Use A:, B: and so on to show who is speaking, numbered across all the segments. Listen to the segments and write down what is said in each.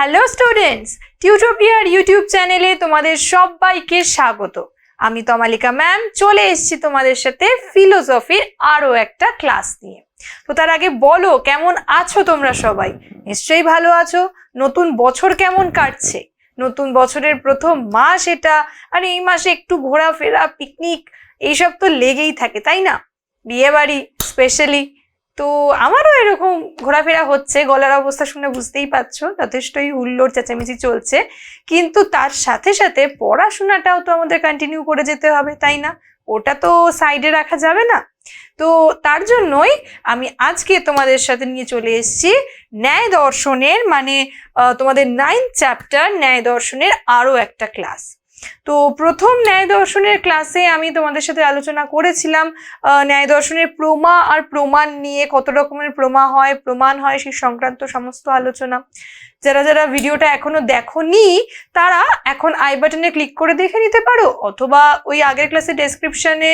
A: Hello students টিউটোপিয়ার YouTube চ্যানেলে তোমাদের সবাইকে স্বাগত। আমি তমালিকা ম্যাম চলে এসেছি তোমাদের সাথে ফিলোসফির আরও একটা ক্লাস নিয়ে। তো তার আগে বলো, কেমন আছো তোমরা সবাই? নিশ্চয়ই ভালো আছো। নতুন বছর কেমন কাটছে? নতুন বছরের প্রথম মাস এটা, আর এই মাসে একটু ঘোরাফেরা পিকনিক এইসব তো লেগেই থাকে, তাই না? বিয়ে বাড়ি স্পেশালি তো আমারও এরকম ঘোরাফেরা হচ্ছে, গলার অবস্থা শুনে বুঝতেই পারছ, যথেষ্টই হুল্লোড় চেঁচামেচি চলছে। কিন্তু তার সাথে সাথে পড়াশোনাটাও তো আমাদের কন্টিনিউ করে যেতে হবে, তাই না? ওটা তো সাইডে রাখা যাবে না। তো তার জন্যই আমি আজকে তোমাদের সাথে নিয়ে চলে এসেছি ন্যায় দর্শনের মানে তোমাদের নাইন্থ চ্যাপ্টার ন্যায় দর্শনের আরও একটা ক্লাস তো প্রথম ন্যায় দর্শনের ক্লাসে আমি তোমাদের সাথে আলোচনা করেছিলাম ন্যায় দর্শনের প্রমা আর প্রমাণ নিয়ে কত রকমের প্রমা হয়, প্রমাণ হয় সেই সংক্রান্ত সমস্ত আলোচনা। যারা যারা ভিডিওটা এখনও দেখোনি, তারা এখন আই বাটনে ক্লিক করে দেখে নিতে পারো। অথবা ওই আগের ক্লাসের ডেসক্রিপশনে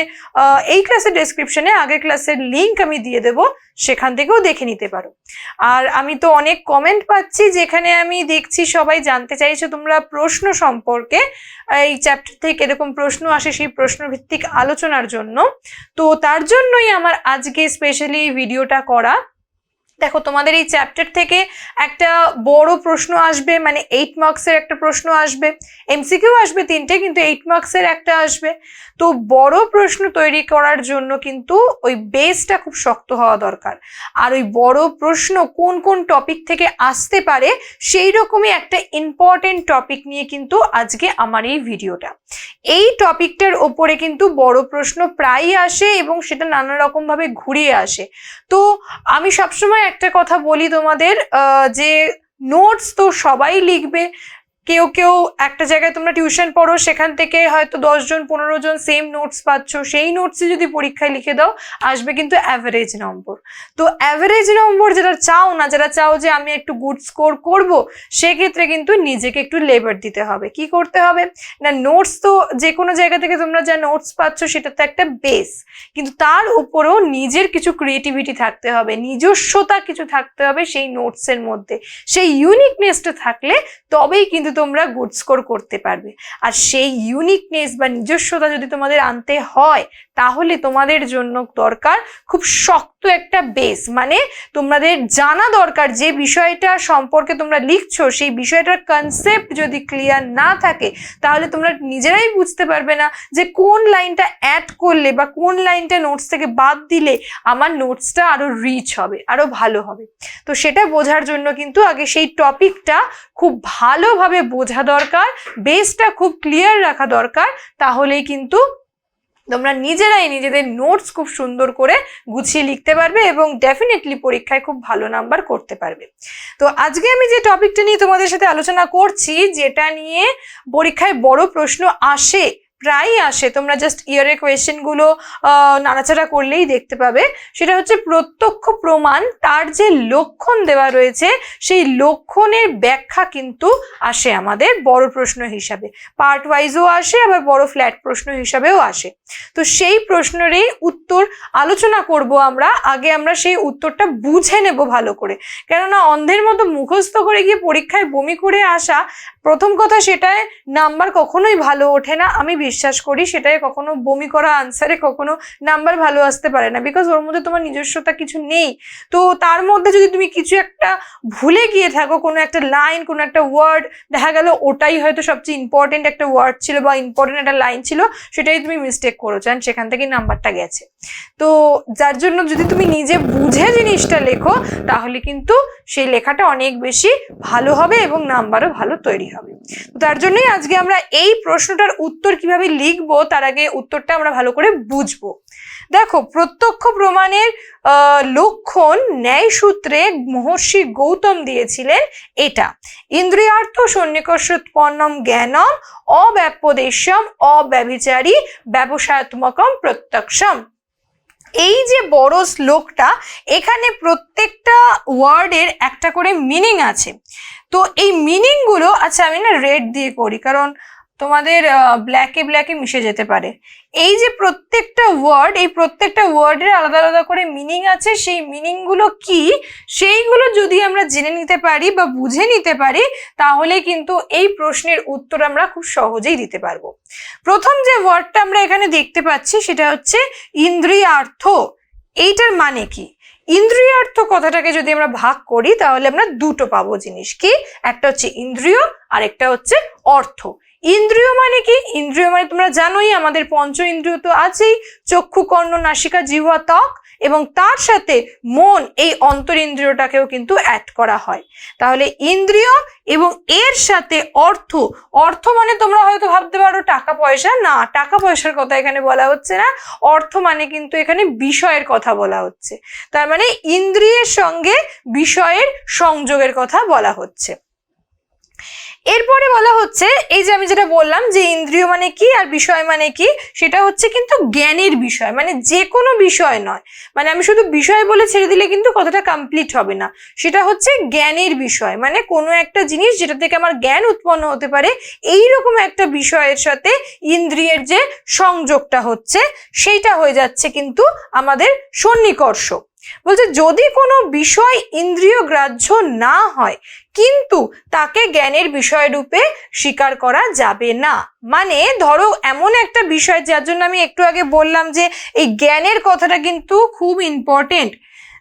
A: এই ক্লাসের ডেসক্রিপশনে আগের ক্লাসের লিংক আমি দিয়ে দেবো, সেখান থেকেও দেখে নিতে পারো। আর আমি তো অনেক কমেন্ট পাচ্ছি, যেখানে আমি দেখছি সবাই জানতে চাইছো তোমরা প্রশ্ন সম্পর্কে, এই চ্যাপ্টার থেকে এরকম প্রশ্ন আসে সেই প্রশ্নভিত্তিক আলোচনার জন্য। তো তার জন্যই আমার আজকে স্পেশালি ভিডিওটা করা। দেখো, তোমাদের এই চ্যাপ্টার থেকে একটা বড় প্রশ্ন আসবে মানে এইট মার্কসের একটা প্রশ্ন আসবে। এমসিকিউ আসবে তিনটে, কিন্তু এইট মার্কসের একটা আসবে। তো বড় প্রশ্ন তৈরি করার জন্য কিন্তু ওই বেসটা খুব শক্ত হওয়া দরকার। আর ওই বড় প্রশ্ন কোন কোন টপিক থেকে আসতে পারে, সেই রকমই একটা ইম্পর্টেন্ট টপিক নিয়ে কিন্তু আজকে আমার এই ভিডিওটা এই টপিকটার ওপরে কিন্তু বড় প্রশ্ন প্রায়ই আসে এবং সেটা নানা রকমভাবে ঘুরিয়ে আসে। তো আমি সবসময় একটা কথা বলি তোমাদের যে নোটস তো সবাই লিখবে কেউ কেউ একটা জায়গায় তোমরা টিউশন পড়ো, সেখান থেকে হয়তো দশজন পনেরো জন সেম নোটস পাচ্ছ। সেই নোটসে যদি পরীক্ষায় লিখে দাও, আসবে কিন্তু অ্যাভারেজ নম্বর তো অ্যাভারেজ নম্বর যারা চাও না, যারা চাও যে আমি একটু গুড স্কোর করব, সেক্ষেত্রে কিন্তু নিজেকে একটু লেবার দিতে হবে। কি করতে হবে? না নোটস তো যে কোনো জায়গা থেকে তোমরা যা নোটস পাচ্ছ, সেটা তো একটা বেস কিন্তু তার উপরেও নিজের কিছু ক্রিয়েটিভিটি থাকতে হবে, নিজস্বতা কিছু থাকতে হবে সেই নোটসের মধ্যে। সেই ইউনিকনেসটা থাকলে তবেই কিন্তু তোমরা গুড স্কোর করতে পারবে। আর সেই ইউনিকনেস বা নিজস্বতা যদি তোমাদের আনতে হয় তাহলে তোমাদের জন্য দরকার খুব শক্ত একটা বেস মানে তোমাদের জানা দরকার যে বিষয়টা সম্পর্কে তোমরা লিখছো, সেই বিষয়টার কনসেপ্ট যদি ক্লিয়ার না থাকে, তাহলে তোমরা নিজেরাই বুঝতে পারবে না যে কোন লাইনটা অ্যাড করলে বা কোন লাইনটা নোটস থেকে বাদ দিলে আমার নোটসটা আরও রিচ হবে আরও ভালো হবে। তো সেটা বোঝার জন্য কিন্তু আগে সেই টপিকটা খুব ভালোভাবে বোঝা দরকার বেসটা খুব ক্লিয়ার রাখা দরকার, তাহলেই কিন্তু তোমরা নিজেরাই নিজেদের নোটস খুব সুন্দর করে গুছিয়ে লিখতে পারবে এবং ডেফিনেটলি পরীক্ষায় খুব ভালো নাম্বার করতে পারবে। তো আজকে আমি যে টপিকটা নিয়ে তোমাদের সাথে আলোচনা করছি, যেটা নিয়ে পরীক্ষায় বড় প্রশ্ন আসে প্রায়ই আসে। তোমরা জাস্ট ইয়ারের কোয়েশ্চেনগুলো নাড়াচাড়া করলেই দেখতে পাবে। সেটা হচ্ছে প্রত্যক্ষ প্রমাণ, তার যে লক্ষণ দেওয়া রয়েছে, সেই লক্ষণের ব্যাখ্যা কিন্তু আসে আমাদের বড় প্রশ্ন হিসাবে। পার্ট ওয়াইজও আসে, আবার বড় ফ্ল্যাট প্রশ্ন হিসাবেও আসে। তো সেই প্রশ্নেরই উত্তর আলোচনা করব আমরা। আগে আমরা সেই উত্তরটা বুঝে নেব ভালো করে। কেননা অন্ধের মতো মুখস্থ করে গিয়ে পরীক্ষায় বমি করে আসা প্রথম কথা সেটায় নাম্বার কখনোই ভালো ওঠে না। আমি বিশ্বাস করি সেটাই কখনো বমি করা আনসারে কখনো নাম্বার ভালো আসতে পারে না। বিকজ ওর মধ্যে তোমার নিজস্বতা কিছু নেই। তো তার মধ্যে যদি তুমি কিছু একটা ভুলে গিয়ে থাকো, কোনো একটা লাইন কোনো একটা ওয়ার্ড দেখা গেল ওটাই হয়তো সবচেয়ে ইম্পর্টেন্ট একটা ওয়ার্ড ছিল বা ইম্পর্টেন্ট একটা লাইন ছিল, সেটাই তুমি মিস্টেক করেছ and সেখান থেকে নাম্বারটা গেছে। তো যার জন্য যদি তুমি নিজে বুঝে জিনিসটা লেখো, তাহলে কিন্তু সেই লেখাটা অনেক বেশি ভালো হবে এবং নাম্বারও ভালো তৈরি হবে। তো তার জন্যই আজকে আমরা এই প্রশ্নটার উত্তর কীভাবে লিখব, তার আগে উত্তরটা আমরা ভালো করে বুঝব। দেখো, প্রত্যক্ষ প্রমাণের লক্ষণ ন্যায় সূত্রে মহর্ষি গৌতম দিয়েছিলেন এটা। ইন্দ্রিয়ার্থ সন্নিকর্ষোৎপন্নম জ্ঞানম অব্যাপদেশম অব্যভিচারী, ব্যবসায়াত্মকম প্রত্যক্ষম। এই যে বড় শ্লোকটা, এখানে প্রত্যেকটা ওয়ার্ডের একটা করে মিনিং আছে। তো এই মিনিংগুলো আচ্ছা আমি না রেড দিয়ে করি, কারণ তোমাদের ব্ল্যাকে ব্ল্যাকে মিশে যেতে পারে। এই যে প্রত্যেকটা ওয়ার্ড এই প্রত্যেকটা ওয়ার্ডের আলাদা আলাদা করে মিনিং আছে, সেই মিনিংগুলো কি? সেইগুলো যদি আমরা জেনে নিতে পারি বা বুঝে নিতে পারি, তাহলে কিন্তু এই প্রশ্নের উত্তর আমরা খুব সহজেই দিতে পারব। প্রথম যে ওয়ার্ডটা আমরা এখানে দেখতে পাচ্ছি, সেটা হচ্ছে ইন্দ্রিয়ার্থ। এইটার মানে কি? ইন্দ্রিয়ার্থ কথাটাকে যদি আমরা ভাগ করি, তাহলে আমরা দুটো পাবো জিনিস। কি? একটা হচ্ছে ইন্দ্রিয় আর একটা হচ্ছে অর্থ। ইন্দ্রিয় মানে কি? ইন্দ্রিয় মানে তোমরা জানোই, আমাদের পঞ্চ ইন্দ্রিয় তো আছেই, চক্ষু, কর্ণ, নাসিকা, জিহ্বা, ত্বক এবং তার সাথে মন এই অন্তর ইন্দ্রিয়টাকেও কিন্তু অ্যাড করা হয়। তাহলে ইন্দ্রিয় এবং এর সাথে অর্থ অর্থ মানে তোমরা হয়তো ভাবতে পারো টাকা, পয়সা। না, টাকা, পয়সার কথা এখানে বলা হচ্ছে না। অর্থ মানে কিন্তু এখানে বিষয়ের কথা বলা হচ্ছে। তার মানে ইন্দ্রিয়ের সঙ্গে বিষয়ের সংযোগের কথা বলা হচ্ছে। এরপরে বলা হচ্ছে, এই যে আমি যেটা বললাম যে ইন্দ্রিয় মানে কি আর বিষয় মানে কি, সেটা হচ্ছে কিন্তু জ্ঞানের বিষয় মানে যে কোনো বিষয় নয়। মানে আমি শুধু বিষয় বলে ছেড়ে দিলে কিন্তু কথাটা কমপ্লিট হবে না। সেটা হচ্ছে জ্ঞানের বিষয় মানে কোনো একটা জিনিস যেটা থেকে আমার জ্ঞান উৎপন্ন হতে পারে এই রকম একটা বিষয়ের সাথে ইন্দ্রিয়ের যে সংযোগটা হচ্ছে, সেইটা হয়ে যাচ্ছে কিন্তু আমাদের সন্নিকর্ষ। বলছে, যদি কোনো বিষয় ইন্দ্রিয় গ্রাহ্য না হয়, কিন্তু তাকে জ্ঞানের বিষয় রূপে স্বীকার করা যাবে না। মানে ধরো এমন একটা বিষয় যার জন্য আমি একটু আগে বললাম যে, এই জ্ঞানের কথাটা কিন্তু খুব ইম্পর্টেন্ট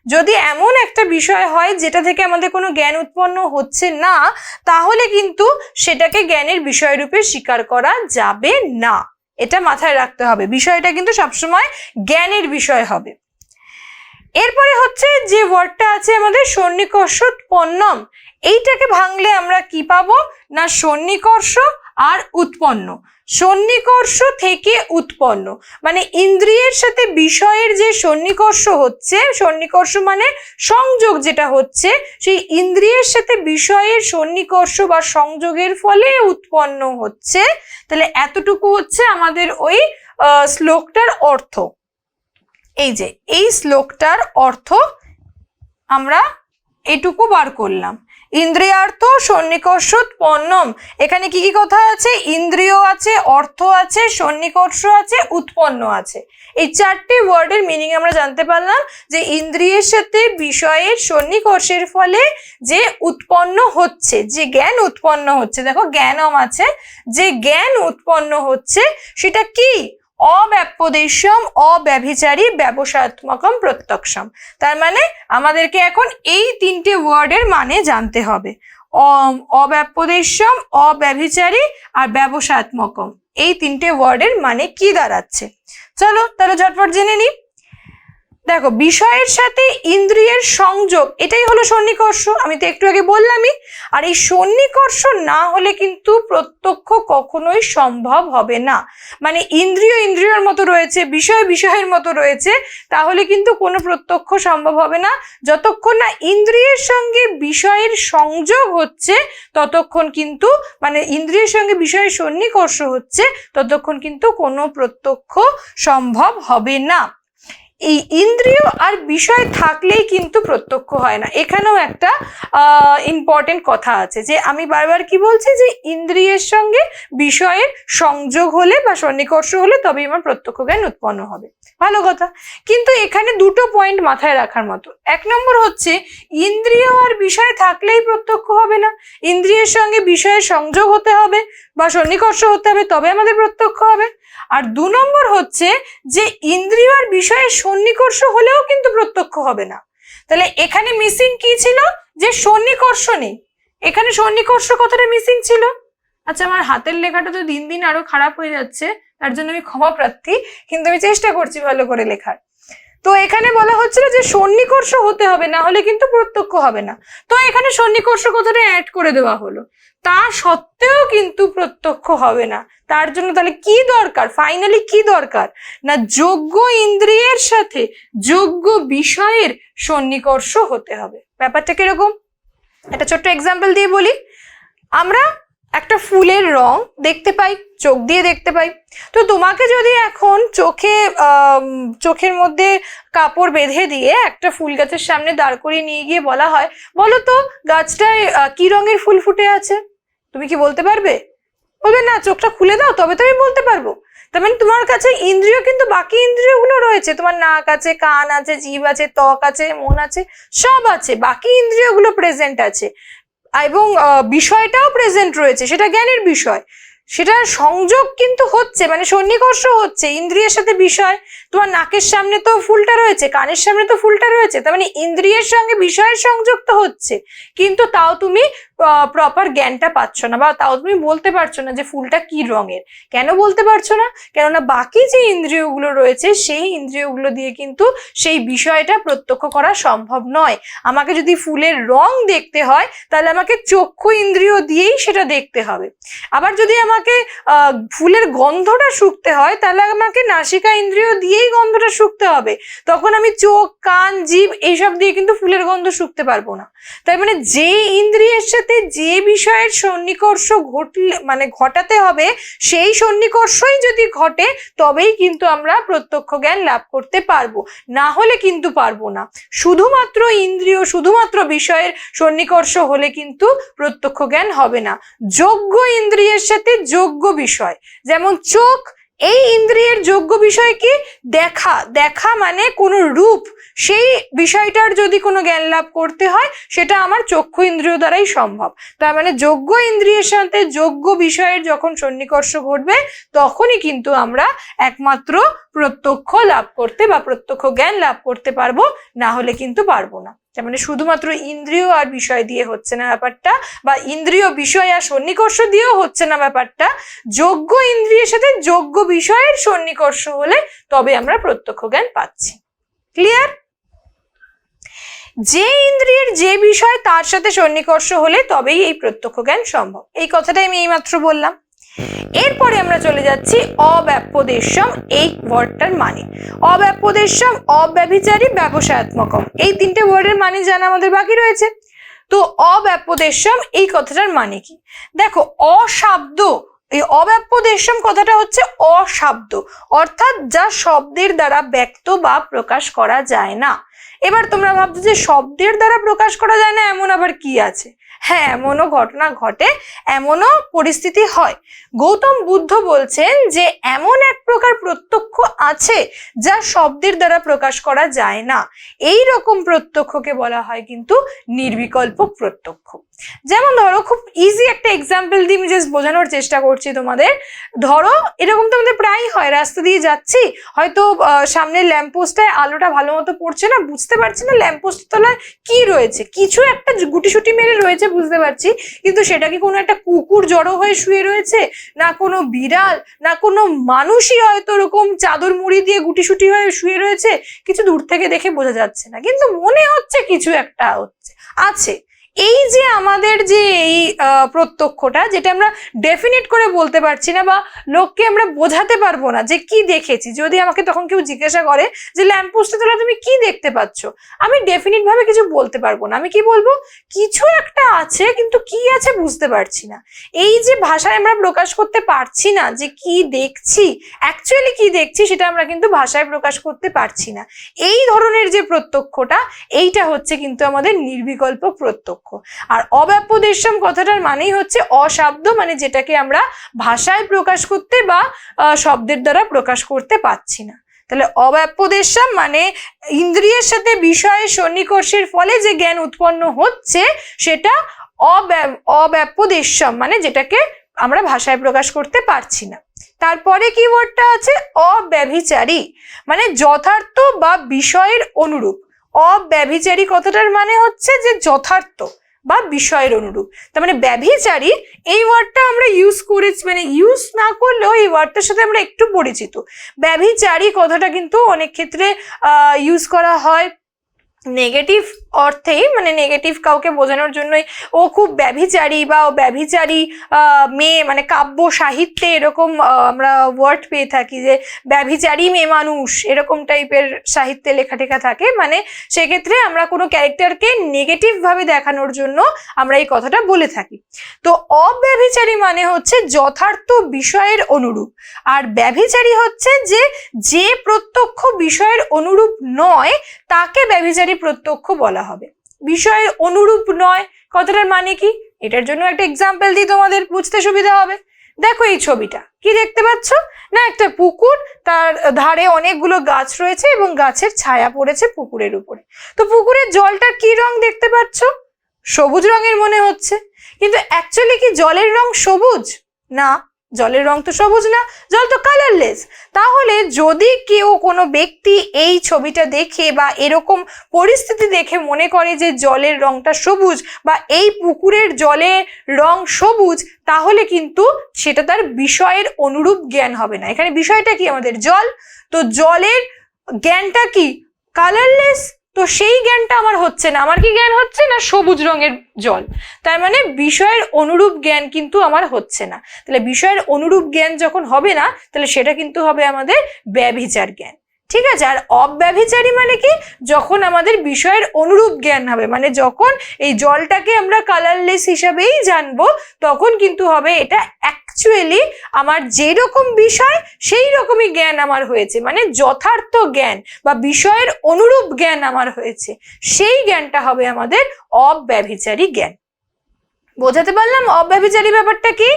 A: যদি এমন একটা বিষয় হয় যেটা থেকে আমাদের কোনো জ্ঞান উৎপন্ন হচ্ছে না, তাহলে কিন্তু সেটাকে জ্ঞানের বিষয় রূপে স্বীকার করা যাবে না। এটা মাথায় রাখতে হবে। বিষয়টা কিন্তু সবসময় জ্ঞানের বিষয় হবে। এরপরে হচ্ছে যে ওয়ার্ডটা আছে আমাদের সন্নিকর্ষ পণ্যম, এইটাকে ভাঙলে আমরা কি পাবো? না সন্নিকর্ষ আর উৎপন্ন। সন্নিকর্ষ থেকে উৎপন্ন। মানে ইন্দ্রিয়ের সাথে বিষয়ের যে সন্নিকর্ষ হচ্ছে, সন্নিকর্ষ মানে সংযোগ যেটা হচ্ছে, সেই ইন্দ্রিয়ের সাথে বিষয়ের সন্নিকর্ষ বা সংযোগের ফলে উৎপন্ন হচ্ছে। তাহলে এতটুকু হচ্ছে আমাদের ওই শ্লোকটার অর্থ। এই যে, এই শ্লোকটার অর্থ আমরা এটুকু বার করলাম। ইন্দ্রিয়ার্থ সন্নিকর্ষ পণ্যম এখানে কি কি কথা আছে? ইন্দ্রিয় আছে, অর্থ আছে, সন্নিকর্ষ আছে, উৎপন্ন আছে। এই চারটি ওয়ার্ডের মিনিং আমরা জানতে পারলাম যে ইন্দ্রিয়ের সাথে বিষয়ের সন্নিকর্ষের ফলে যে উৎপন্ন হচ্ছে, যে জ্ঞান উৎপন্ন হচ্ছে, দেখো জ্ঞানম আছে, যে জ্ঞান উৎপন্ন হচ্ছে, সেটা কি? অব্যাপদেশম অব্যভিচারী, ব্যবসাত্মকম, প্রত্যক্ষম। তার মানে আমাদেরকে এখন এই তিনটে ওয়ার্ডের মানে জানতে হবে। অব্যাপদেশম অব্যভিচারী আর ব্যবসায়ত্মকম এই তিনটে ওয়ার্ডের মানে কি দাঁড়াচ্ছে? চলো তাহলে ঝটপট জেনে নিই। দেখো, বিষয়ের সাথে ইন্দ্রিয়ের সংযোগ, এটাই হলো সন্নিকর্ষ। আমি তো একটু আগে বললামই, আর এই সন্নিকর্ষ না হলে কিন্তু প্রত্যক্ষ কখনোই সম্ভব হবে না। মানে ইন্দ্রিয় ইন্দ্রিয়র মতো রয়েছে, বিষয় বিষয়ের মতো রয়েছে, তাহলে কিন্তু কোনো প্রত্যক্ষ সম্ভব হবে না। যতক্ষণ না ইন্দ্রিয়ের সঙ্গে বিষয়ের সংযোগ হচ্ছে, ততক্ষণ কিন্তু মানে ইন্দ্রিয়ের সঙ্গে বিষয়ের সন্নিকর্ষ হচ্ছে, ততক্ষণ কিন্তু কোনো প্রত্যক্ষ সম্ভব হবে না। এই ইন্দ্রিয় আর বিষয় থাকলেই কিন্তু প্রত্যক্ষ হয় না। এখানেও একটা ইম্পর্টেন্ট কথা আছে যে আমি বারবার কি বলছি যে ইন্দ্রিয়ের সঙ্গে বিষয়ের সংযোগ হলে বা সন্নিকর্ষ হলে তবেই আমার প্রত্যক্ষ জ্ঞান উৎপন্ন হবে। ভালো কথা। কিন্তু এখানে দুটো পয়েন্ট মাথায় রাখার মতো। এক নম্বর হচ্ছে, ইন্দ্রিয় আর বিষয় থাকলেই প্রত্যক্ষ হবে না। ইন্দ্রিয়ের সঙ্গে বিষয়ের সংযোগ হতে হবে বা সন্নিকর্ষ হতে হবে, তবে আমাদের প্রত্যক্ষ হবে। আর দু নম্বর হচ্ছে যে ইন্দ্রিয় আর বিষয়ের সন্নিকর্ষ হলেও কিন্তু প্রত্যক্ষ হবে না। তাহলে এখানে মিসিং কি ছিল? যে সন্নিকর্ষ নেই। এখানে সন্নিকর্ষ কথাটা মিসিং ছিল? আচ্ছা আমার হাতের লেখাটা তো দিন দিন আরও খারাপ হয়ে যাচ্ছে, তার জন্য আমি ক্ষমা প্রার্থী, কিন্তু আমি চেষ্টা করছি ভালো করে লেখার। তো এখানে বলা হচ্ছিল যে সন্নিকর্ষ হতে হবে, না হলে কিন্তু প্রত্যক্ষ হবে না। তো এখানে সন্নিকর্ষ কথাটা অ্যাড করে দেওয়া হলো। তা সত্ত্বেও কিন্তু প্রত্যক্ষ হবে না। তার জন্য তাহলে কি দরকার? ফাইনালি কি দরকার? না যোগ্য ইন্দ্রিয়ের সাথে যোগ্য বিষয়ের সন্নিকর্ষ হতে হবে। ব্যাপারটা কীরকম? একটা ছোট্ট এক্সাম্পল দিয়ে বলি। আমরা একটা ফুলের রং দেখতে পাই, চোখ দিয়ে দেখতে পাই। তো তোমাকে যদি এখন চোখে চোখের মধ্যে কাপড় বেঁধে দিয়ে একটা ফুল গাছের সামনে দাঁড় করিয়ে নিয়ে গিয়ে বলা হয়, বলো তো গাছটায় কি রঙের ফুল ফুটে আছে? তুমি কি বলতে পারবে? বলবে, না, চোখটা খুলে দাও, তবে তো আমি বলতে পারব। তার মানে তোমার কাছে ইন্দ্রিয় কিন্তু বাকি ইন্দ্রিয়গুলো রয়েছে। তোমার নাক আছে, কান আছে, জিভ আছে, ত্বক আছে, মন আছে, সব আছে। বাকি ইন্দ্রিয়গুলো প্রেজেন্ট আছে। এবং বিষয়টাও প্রেজেন্ট রয়েছে। সেটা জ্ঞানের বিষয়। সেটা সংযোগ কিন্তু হচ্ছে মানে সন্নিকর্ষ হচ্ছে, ইন্দ্রিয়ের সাথে বিষয়। তোমার নাকের সামনে তো ফুলটা রয়েছে, কানের সামনে তো ফুলটা রয়েছে, তার মানে ইন্দ্রিয়ের সঙ্গে বিষয়ের সংযোগ তো হচ্ছে। কিন্তু তাও তুমি প্রপার জ্ঞানটা পাচ্ছ না, বা তাও তুমি বলতে পারছ না যে ফুলটা কি রঙের। কেন বলতে পারছ না? কেননা বাকি যে ইন্দ্রিয়গুলো রয়েছে, সেই ইন্দ্রিয়গুলো দিয়ে কিন্তু সেই বিষয়টা প্রত্যক্ষ করা সম্ভব নয়। আমাকে যদি ফুলের রং দেখতে হয়, তাহলে আমাকে চক্ষু ইন্দ্রিয় দিয়েই সেটা দেখতে হবে। আবার যদি আমাকে ফুলের গন্ধটা শুকতে হয়, তাহলে আমাকে নাসিকা ইন্দ্রিয় দিয়েই গন্ধটা শুকতে হবে। তখন আমি চোখ, কান জীব এইসব দিয়ে কিন্তু ফুলের গন্ধ শুকতে পারব না। তাই মানে যে ইন্দ্রিয়ের সাথে যে বিষয়ের সন্নিকর্ষ ঘটলে মানে ঘটাতে হবে, সেই সন্নিকর্ষই যদি ঘটে, তবেই কিন্তু আমরা প্রত্যক্ষ জ্ঞান লাভ করতে পারব। না হলে কিন্তু পারব না। শুধুমাত্র ইন্দ্রিয়, শুধুমাত্র বিষয়ের সন্নিকর্ষ হলে কিন্তু প্রত্যক্ষ জ্ঞান হবে না। যোগ্য ইন্দ্রিয়ের সাথে যোগ্য বিষয়। যেমন চোখ, এই ইন্দ্রিয়ের যোগ্য বিষয় কি? দেখা। দেখা মানে কোনো রূপ। সেই বিষয়টার যদি কোনো জ্ঞান লাভ করতে হয়, সেটা আমার চক্ষু ইন্দ্রিয় দ্বারাই সম্ভব। তার মানে যোগ্য ইন্দ্রিয়ের সাথে যোগ্য বিষয়ের যখন সন্নিকর্ষ ঘটবে, তখনই কিন্তু আমরা একমাত্র প্রত্যক্ষ লাভ করতে বা প্রত্যক্ষ জ্ঞান লাভ করতে পারব, না হলে কিন্তু পারব না। তার মানে শুধুমাত্র ইন্দ্রিয় আর বিষয় দিয়ে হচ্ছে না ব্যাপারটা, বা ইন্দ্রিয় বিষয় আর সন্নিকর্ষ দিয়েও হচ্ছে না ব্যাপারটা, যোগ্য ইন্দ্রিয়ের সাথে যোগ্য বিষয়ের সন্নিকর্ষ হলে তবে আমরা প্রত্যক্ষ জ্ঞান পাচ্ছি। ক্লিয়ার যে ইন্দ্রিয়ের যে বিষয় তার সাথে সন্নিকর্ষ হলে তবেই এই প্রত্যক্ষ জ্ঞান সম্ভব। এই কথাটাই আমি এইমাত্র বললাম। এরপরে আমরা চলে যাচ্ছি অব্যাপদেশম এই ওয়ার্ডটার মানে। অব্যাপদেশম অব্যভিচারী, ব্যবসায়াত্মকম। এই তিনটে ওয়ার্ডের মানে জানা আমাদের বাকি রয়েছে। তো অব্যাপদেশম এই কথাটার মানে কি? দেখো, অশাব্দ, এই অব্যাপদেশম কথাটা হচ্ছে অশাব্দ। অর্থাৎ যা শব্দের দ্বারা ব্যক্ত বা প্রকাশ করা যায় না। এবার তোমরা ভাবছ যে শব্দের দ্বারা প্রকাশ করা যায় না, এমন আবার কি আছে? হ্যাঁ এমনও ঘটনা ঘটে, এমনও পরিস্থিতি হয়। গৌতম বুদ্ধ বলছেন যে, এমন এক প্রকার প্রত্যক্ষ আছে যা শব্দের দ্বারা প্রকাশ করা যায় না। এই রকম প্রত্যক্ষকে বলা হয় কিন্তু নির্বিকল্প প্রত্যক্ষ। যেমন ধরো খুব ইজি একটা এক্সাম্পল দিয়ে আমি জাস্ট বোঝানোর চেষ্টা করছি তোমাদের। ধরো এরকম তো আমাদের প্রায়ই হয় রাস্তা দিয়ে যাচ্ছি হয়তো আহ, সামনের ল্যাম্পপোস্টটায় আলোটা ভালো মতো পড়ছে না বুঝতে পারছি না ল্যাম্পপোস্টের তলায় কি রয়েছে। কিছু একটা গুটিসুটি মেরে রয়েছে বুঝতে পারছি কিন্তু সেটা কি কোনো একটা কুকুর জড়ো হয়ে শুয়ে রয়েছে? না কোনো বিড়াল না কোনো মানুষই হয়তো ওরকম চাদর মুড়ি দিয়ে গুটিসুটি হয়ে শুয়ে রয়েছে কিছু দূর থেকে দেখে বোঝা যাচ্ছে না। কিন্তু মনে হচ্ছে কিছু একটা হচ্ছে আছে। এই যে আমাদের যে এই প্রত্যক্ষটা, যেটা আমরা ডেফিনেট করে বলতে পারছি না বা লোককে আমরা বোঝাতে পারব না যে কি দেখেছি, যদি আমাকে তখন কেউ জিজ্ঞাসা করে যে ল্যাম্পপোস্টে তোলা তুমি কি দেখতে পাচ্ছ? আমি ডেফিনিট ভাবে কিছু বলতে পারব না। আমি কি বলব? কিছু একটা আছে, কিন্তু কি আছে বুঝতে পারছি না। এই যে ভাষায় আমরা প্রকাশ করতে পারছি না যে কি দেখছি অ্যাকচুয়ালি কি দেখছি, সেটা আমরা কিন্তু ভাষায় প্রকাশ করতে পারছি না। এই ধরনের যে প্রত্যক্ষটা, এইটা হচ্ছে কিন্তু আমাদের নির্বিকল্প প্রত্যক্ষ। আর অব্যাপদেশম কথাটার মানেই হচ্ছে অশাব্দ মানে যেটাকে আমরা ভাষায় প্রকাশ করতে বা শব্দের দ্বারা প্রকাশ করতে পারছি না। তাহলে অব্যাপদেশম মানে ইন্দ্রিয়ের সাথে বিষয়ের সন্নিকর্ষের ফলে যে জ্ঞান উৎপন্ন হচ্ছে, সেটা অব্যা- অব্যাপদেশম মানে যেটাকে আমরা ভাষায় প্রকাশ করতে পারছি না। তারপরে কি ওয়ার্ডটা আছে? অব্যভিচারী মানে যথার্থ বা বিষয়ের অনুরূপ। অব্যভিচারী কথাটার মানে হচ্ছে যে যথার্থ বা বিষয়ের অনুরূপ। তার মানে ব্যভিচারী এই ওয়ার্ডটা আমরা ইউজ করেছি মানে ইউজ না করলেও এই ওয়ার্ডটার সাথে আমরা একটু পরিচিত। ব্যভিচারী কথাটা কিন্তু অনেক ক্ষেত্রে ইউজ করা হয়। নেগেটিভ অর্থেই মানে নেগেটিভ কাউকে বোঝানোর জন্যই ও খুব ব্যভিচারী বা ও ব্যভিচারী মেয়ে মানে কাব্য সাহিত্যে এরকম আমরা ওয়ার্ড পেয়ে থাকি যে ব্যভিচারী মেয়ে মানুষ, এরকম টাইপের সাহিত্যে লেখা টেখা থাকে। মানে সেক্ষেত্রে আমরা কোনো ক্যারেক্টারকে নেগেটিভভাবে দেখানোর জন্য আমরা এই কথাটা বলে থাকি। তো অব্যভিচারী মানে হচ্ছে যথার্থ বিষয়ের অনুরূপ। আর ব্যভিচারী হচ্ছে যে যে প্রত্যক্ষ বিষয়ের অনুরূপ নয়, তাকে ব্যভিচারী প্রত্যক্ষ বলা হবে। বিষয়ের অনুরূপ নয়, কথাটার মানে কি? এটার জন্য একটা এক্সাম্পল দিই তোমাদের বুঝতে সুবিধা হবে। দেখো এই ছবিটা, কি দেখতে পাচ্ছ? না, একটা পুকুর, তার ধারে অনেকগুলো গাছ রয়েছে এবং গাছের ছায়া পড়েছে পুকুরের উপরে। তো পুকুরের জলটা কি রং দেখতে পাচ্ছ? সবুজ রঙের মনে হচ্ছে। কিন্তু অ্যাকচুয়ালি কি জলের রং সবুজ? না জলের রং তো সবুজ না, জল তো কালারলেস তাহলে যদি কেউ কোনো ব্যক্তি এই ছবিটা দেখে বা এরকম পরিস্থিতি দেখে মনে করে যে জলের রংটা সবুজ বা এই পুকুরের জলের রং সবুজ, তাহলে কিন্তু সেটা তার বিষয়ের অনুরূপ জ্ঞান হবে না। এখানে বিষয়টা কি? আমাদের জল। তো জলের জ্ঞানটা কি? কালারলেস তো সেই জ্ঞানটা আমার হচ্ছে না। আমার কি জ্ঞান হচ্ছে না? সবুজ রঙের জল। তার মানে বিষয়ের অনুরূপ জ্ঞান কিন্তু আমার হচ্ছে না। তাহলে বিষয়ের অনুরূপ জ্ঞান যখন হবে না, তাহলে সেটা কিন্তু হবে আমাদের ব্যভিচার জ্ঞান। ঠিক আছে? আর অব্যভিচারী মানে কি? যখন আমাদের বিষয়ের অনুরূপ জ্ঞান হবে মানে যখন এই জলটাকে আমরা কালারলেস হিসাবেই জানব, তখন কিন্তু হবে এটা অ্যাকচুয়ালি আমার যেরকম বিষয় সেই রকমই জ্ঞান আমার হয়েছে। মানে যথার্থ জ্ঞান বা বিষয়ের অনুরূপ জ্ঞান আমার হয়েছে। সেই জ্ঞানটা হবে আমাদের অব্যভিচারী জ্ঞান। বোঝাতে পারলাম অব্যভিচারী ব্যাপারটা কি?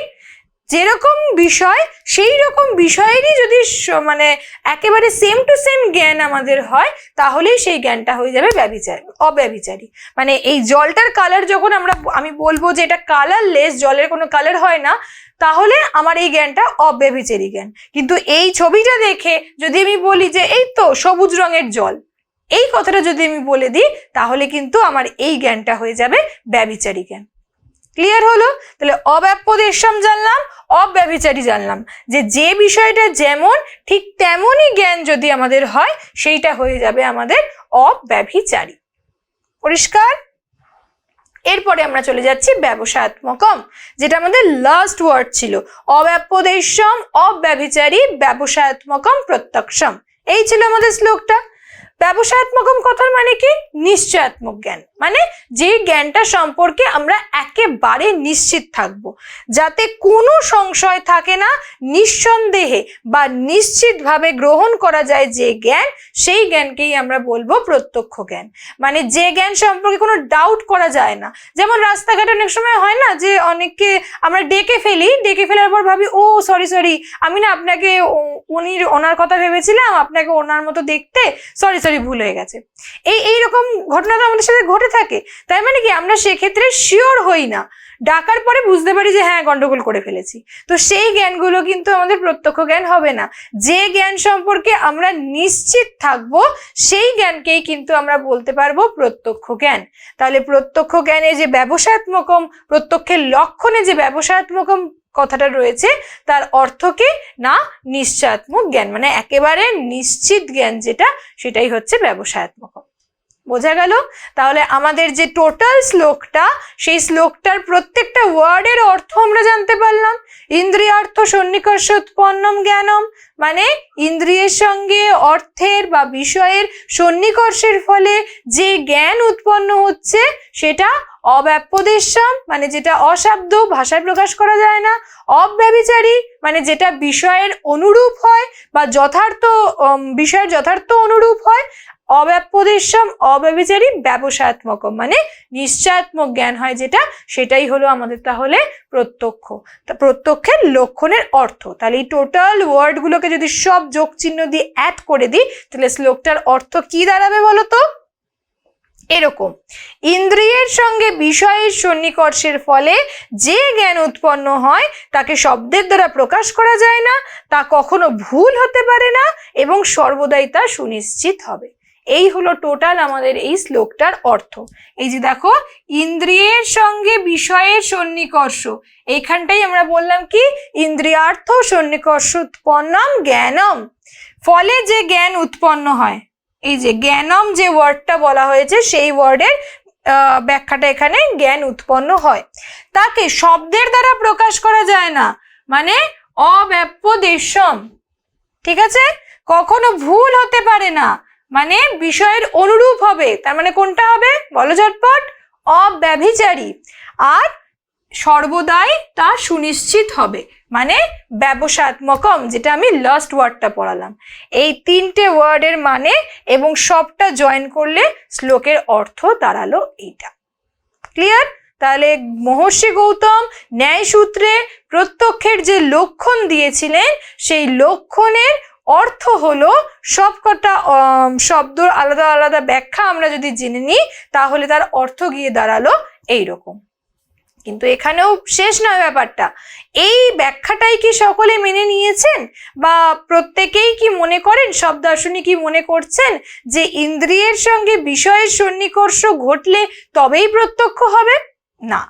A: যেরকম বিষয় সেই রকম বিষয়েরই যদি মানে একেবারে সেম টু সেম জ্ঞান আমাদের হয়, তাহলেই সেই জ্ঞানটা হয়ে যাবে ব্যভিচার অব্যবিচারী মানে এই জলটার কালার যখন আমরা আমি বলব যে এটা কালারলেস জলের কোনো কালার হয় না, তাহলে আমার এই জ্ঞানটা অব্যবিচারী জ্ঞান। কিন্তু এই ছবিটা দেখে যদি আমি বলি যে এই তো সবুজ রঙের জল, এই কথাটা যদি আমি বলে দিই, তাহলে কিন্তু আমার এই জ্ঞানটা হয়ে যাবে ব্যবিচারী জ্ঞান। ক্লিয়ার হলো? তাহলে অব্যাপ্যদেশম জানলাম, অব্যভিচারী জানলাম। যে যে বিষয়টা যেমন, ঠিক তেমনই জ্ঞান যদি আমাদের হয়, সেইটা হয়ে যাবে আমাদের অব্যভিচারী। পরিষ্কার? এরপরে আমরা চলে যাচ্ছি ব্যবসায়াত্মকম যেটা আমাদের লাস্ট ওয়ার্ড ছিল। অব্যাপ্যদেশম অব্যভিচারী ব্যবসায়াত্মকম প্রত্যক্ষম। এই ছিল আমাদের শ্লোকটা। ব্যবসায়াত্মকম কথার মানে কি? নিশ্চয়াত্মক জ্ঞান। মানে যে জ্ঞানটা সম্পর্কে আমরা একেবারে নিশ্চিত থাকব। যাতে কোনো সংশয় থাকে না, নিঃসন্দেহে বা নিশ্চিতভাবে গ্রহণ করা যায় যে জ্ঞান, সেই জ্ঞানকেই আমরা বলব প্রত্যক্ষ জ্ঞান। মানে যে জ্ঞান সম্পর্কে কোনো ডাউট করা যায় না। যেমন রাস্তাঘাটে অনেক সময় হয় না যে অনেককে আমরা ডেকে ফেলি, ডেকে ফেলার পর ভাবি, ও সরি সরি আমি না আপনাকে উনি ওনার কথা ভেবেছিলাম, আপনাকে ওনার মতো দেখতে সরি সরি ভুল হয়ে গেছে। এই এই রকম ঘটনা তো আমাদের সাথে ঘটে থাকে। তাই মানে কি? আমরা সেক্ষেত্রে শিওর হই না। ডাকার পরে বুঝতে পারি যে হ্যাঁ গন্ডগোল করে ফেলেছি। তো সেই জ্ঞানগুলো কিন্তু আমাদের প্রত্যক্ষ জ্ঞান হবে না। যে জ্ঞান সম্পর্কে আমরা নিশ্চিত থাকব, সেই জ্ঞানকেই কিন্তু আমরা বলতে পারব প্রত্যক্ষ জ্ঞান। তাহলে প্রত্যক্ষ জ্ঞানে যে ব্যবসায়াত্মকম প্রত্যক্ষের লক্ষণে যে ব্যবসায়াত্মকম কথাটা রয়েছে, তার অর্থ কি? না, নিশ্চয়াত্মক জ্ঞান মানে একেবারে নিশ্চিত জ্ঞান যেটা, সেটাই হচ্ছে ব্যবসায়াত্মক। বোঝা গেল? তাহলে আমাদের যে টোটাল শ্লোকটা, সেই শ্লোকটার প্রত্যেকটা ওয়ার্ডের অর্থ আমরা জানতে পারলাম। ইন্দ্রিয়ার্থ, সন্নিকর্ষ, উৎপন্নম, জ্ঞানম মানে ইন্দ্রিয়ের সঙ্গে অর্থের বা বিষয়ের সন্নিকর্ষের ফলে যে জ্ঞান উৎপন্ন হচ্ছে, সেটা অব্যাপ্যদেশম মানে যেটা অশাব্দ, ভাষায় প্রকাশ করা যায় না। অব্যবিচারী মানে যেটা বিষয়ের অনুরূপ হয় বা যথার্থ বিষয়ের যথার্থ অনুরূপ হয়। অব্যাপ্যদেশম অব্যভিচারী ব্যবসায়াত্মক মানে নিশ্চয়াত্মক জ্ঞান হয় যেটা, সেটাই হলো আমাদের তাহলে প্রত্যক্ষ। তা প্রত্যক্ষের লক্ষণের অর্থ। তাহলে এই টোটাল ওয়ার্ডগুলোকে যদি সব যোগ চিহ্ন দিয়ে অ্যাড করে দিই, তাহলে শ্লোকটার অর্থ কি দাঁড়াবে বলো তো? এরকম। ইন্দ্রিয়ের সঙ্গে বিষয়ের সন্নিকর্ষের ফলে যে জ্ঞান উৎপন্ন হয়, তাকে শব্দের দ্বারা প্রকাশ করা যায় না, তা কখনো ভুল হতে পারে না, এবং সর্বদাই তা সুনিশ্চিত হবে। এই হলো টোটাল আমাদের এই শ্লোকটার অর্থ। এই যে দেখো, ইন্দ্রিয়ের সঙ্গে বিষয়ের সন্নিকর্ষ। এইখানটাই আমরা বললাম কি? ইন্দ্রিয়ার্থ সন্নিকর্ষ উৎপন্নম জ্ঞানম। ফলে যে জ্ঞান উৎপন্ন হয়, এই যে জ্ঞানম যে ওয়ার্ডটা বলা হয়েছে, সেই ওয়ার্ডের ব্যাখ্যাটা এখানে জ্ঞান উৎপন্ন হয়। তাকে শব্দের দ্বারা প্রকাশ করা যায় না মানে অব্যাপ্যদেশম ঠিক আছে? কখনো ভুল হতে পারে না। মানে বিষয়ের অনুরূপ হবে। তার মানে কোনটা হবে? বলো ঝটপট। অব্যভিচারী। আর সর্বদাই তা সুনিশ্চিত হবে। মানে ব্যবসাত্মকম, যেটা আমি লাস্ট ওয়ার্ডটা পড়ালাম। এই তিনটে ওয়ার্ডের মানে এবং সবটা জয়েন করলে শ্লোকের অর্থ দাঁড়াল এইটা। ক্লিয়ার তাহলে মহর্ষি গৌতম ন্যায় সূত্রে প্রত্যক্ষের যে লক্ষণ দিয়েছিলেন, সেই লক্ষণের অর্থ হলো সবকটা শব্দর আলাদা আলাদা ব্যাখ্যা আমরা যদি জেনে নিই, তাহলে তার অর্থ গিয়ে দাঁড়াল এইরকম। কিন্তু এখানেও শেষ নয় ব্যাপারটা। এই ব্যাখ্যাটাই কি সকলে মেনে নিয়েছেন? বা প্রত্যেকেই কি মনে করেন সব দার্শনিক কি মনে করছেন, যে ইন্দ্রিয়ের সঙ্গে বিষয়ের সন্নিকর্ষ ঘটলে তবেই প্রত্যক্ষ হবে? না।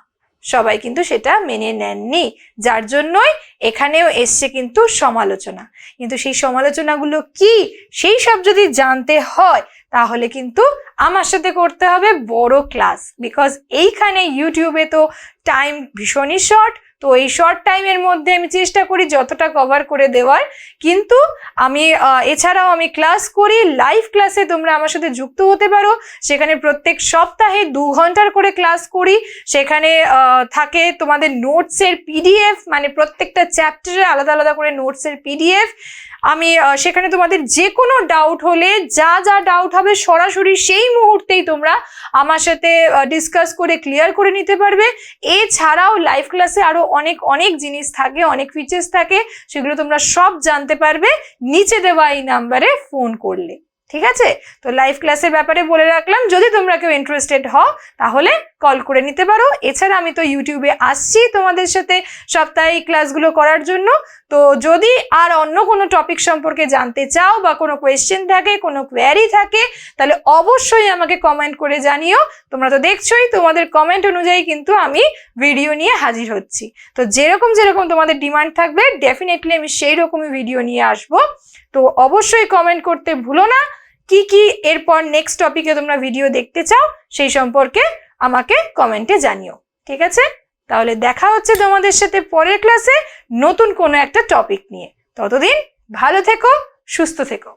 A: সবাই কিন্তু সেটা মেনে নেননি। যার জন্যই এখানেও এসছে কিন্তু সমালোচনা। কিন্তু সেই সমালোচনাগুলো কি? সেই সব যদি জানতে হয়, তাহলে কিন্তু আমার সাথে করতে হবে বড় ক্লাস বিকজ এইখানে ইউটিউবে তো টাইম ভীষণই শর্ট তো এই শর্ট টাইমের মধ্যে আমি চেষ্টা করি যতটা কভার করে দেওয়ার। কিন্তু আমি এছাড়াও আমি ক্লাস করি লাইভ ক্লাসে তোমরা আমার সাথে যুক্ত হতে পারো। সেখানে প্রত্যেক সপ্তাহে দু ঘণ্টার করে ক্লাস করি। সেখানে থাকে তোমাদের নোটসের পিডিএফ মানে প্রত্যেকটা চ্যাপ্টারে আলাদা আলাদা করে নোটসের পিডিএফ আমি সেখানে তোমাদের যে কোনো ডাউট হলে যা যা ডাউট হবে সরাসরি সেই মুহূর্তেই তোমরা আমার সাথে ডিসকাস করে ক্লিয়ার করে নিতে পারবে। এছাড়াও লাইভ ক্লাসে আরও অনেক অনেক জিনিস থাকে, অনেক ফিচার্স থাকে, সেগুলো তোমরা সব জানতে পারবে। নিচে দেওয়া এই নাম্বারে ফোন করলে। ঠিক আছে? তো লাইভ ক্লাসের ব্যাপারে বলে রাখলাম, যদি তোমরা কেউ ইন্টারেস্টেড হও, তাহলে কল করে নিতে পারো। এছাড়া আমি তো ইউটিউবে আসছি তোমাদের সাথে সাপ্তাহিক ক্লাসগুলো করার জন্য। তো যদি আর অন্য কোনো টপিক সম্পর্কে জানতে চাও বা কোনো কোয়েশ্চেন থাকে, কোনো কোয়ারি থাকে, তাহলে অবশ্যই আমাকে কমেন্ট করে জানিও। তোমরা তো দেখছোই, তোমাদের কমেন্ট অনুযায়ী কিন্তু আমি ভিডিও নিয়ে হাজির হচ্ছি। তো যেরকম যেরকম তোমাদের ডিমান্ড থাকবে ডেফিনেটলি আমি সেই রকমই ভিডিও নিয়ে আসব। তো অবশ্যই কমেন্ট করতে ভুলো না। কি কি এরপর নেক্সট টপিকে তোমরা ভিডিও দেখতে চাও, সেই সম্পর্কে আমাকে কমেন্টে জানিও, ঠিক আছে? তাহলে দেখা হচ্ছে তোমাদের সাথে পরের ক্লাসে নতুন কোনো একটা টপিক নিয়ে। ততদিন ভালো থেকো, সুস্থ থেকো।